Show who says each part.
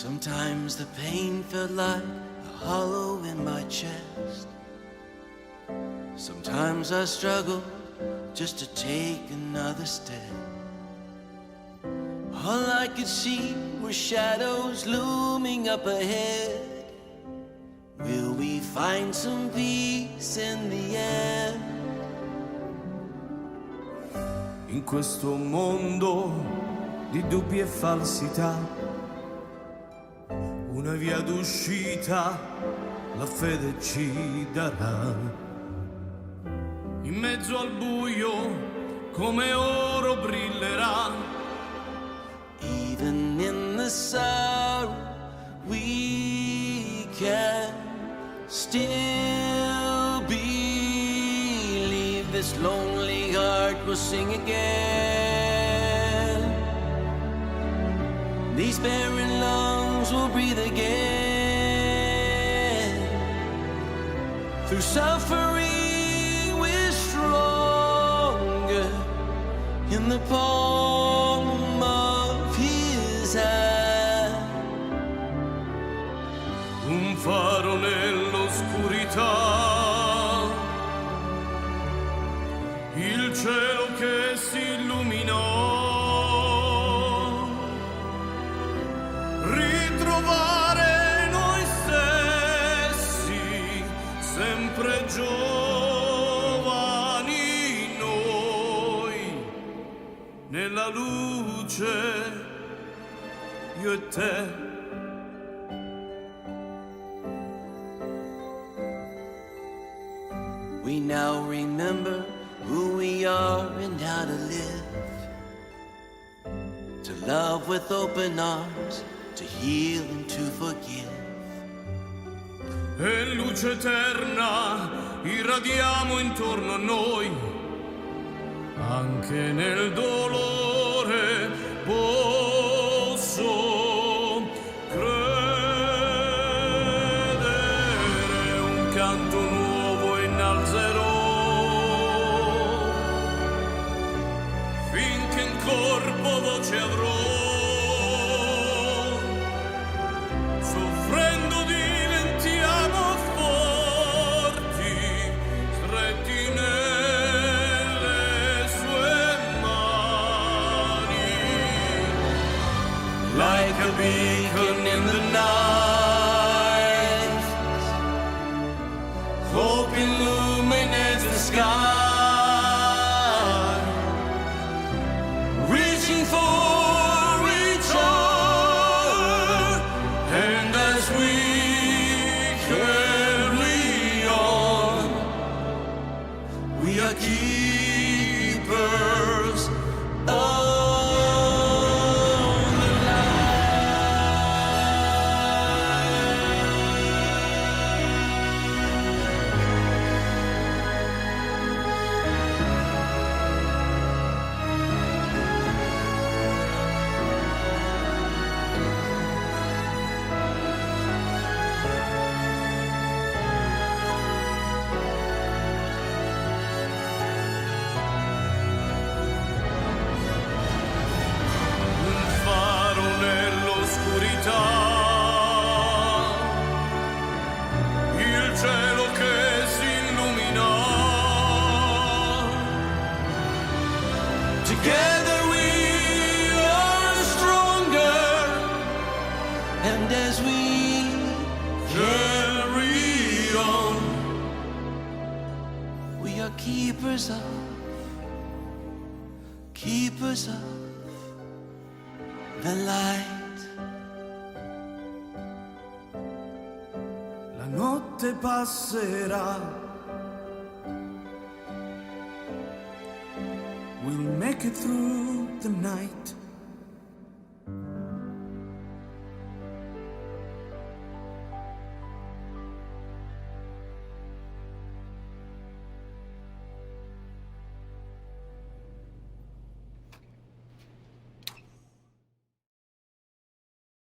Speaker 1: Sometimes the pain felt like a hollow in my chest. Sometimes I struggled just to take another step. All I could see were shadows looming up ahead. Will we find some peace in the end?
Speaker 2: In questo mondo di dubbi e falsità, una via d'uscita la fede ci darà. In mezzo al buio come oro brillerà.
Speaker 1: Even in the sorrow, we can still believe this lonely heart will sing again. These barren lungs will breathe again. Through suffering, we're stronger in the palm of his hand.
Speaker 2: un faro nell'oscurità. Il cielo che si illuminò. Nella luce, io e te.
Speaker 1: We now remember who we are and how to live. To love with open arms, to heal and to forgive.
Speaker 2: e luce eterna irradiamo intorno a noi, anche nel dolore posso credere un canto nuovo innalzerò finché in corpo voce avrò.
Speaker 1: Beacon in the night, hope. Reaching for each other, and as we carry on, we are keepers of we are keepers of, keepers of the light.
Speaker 2: La notte passerà. We'll make it through the night.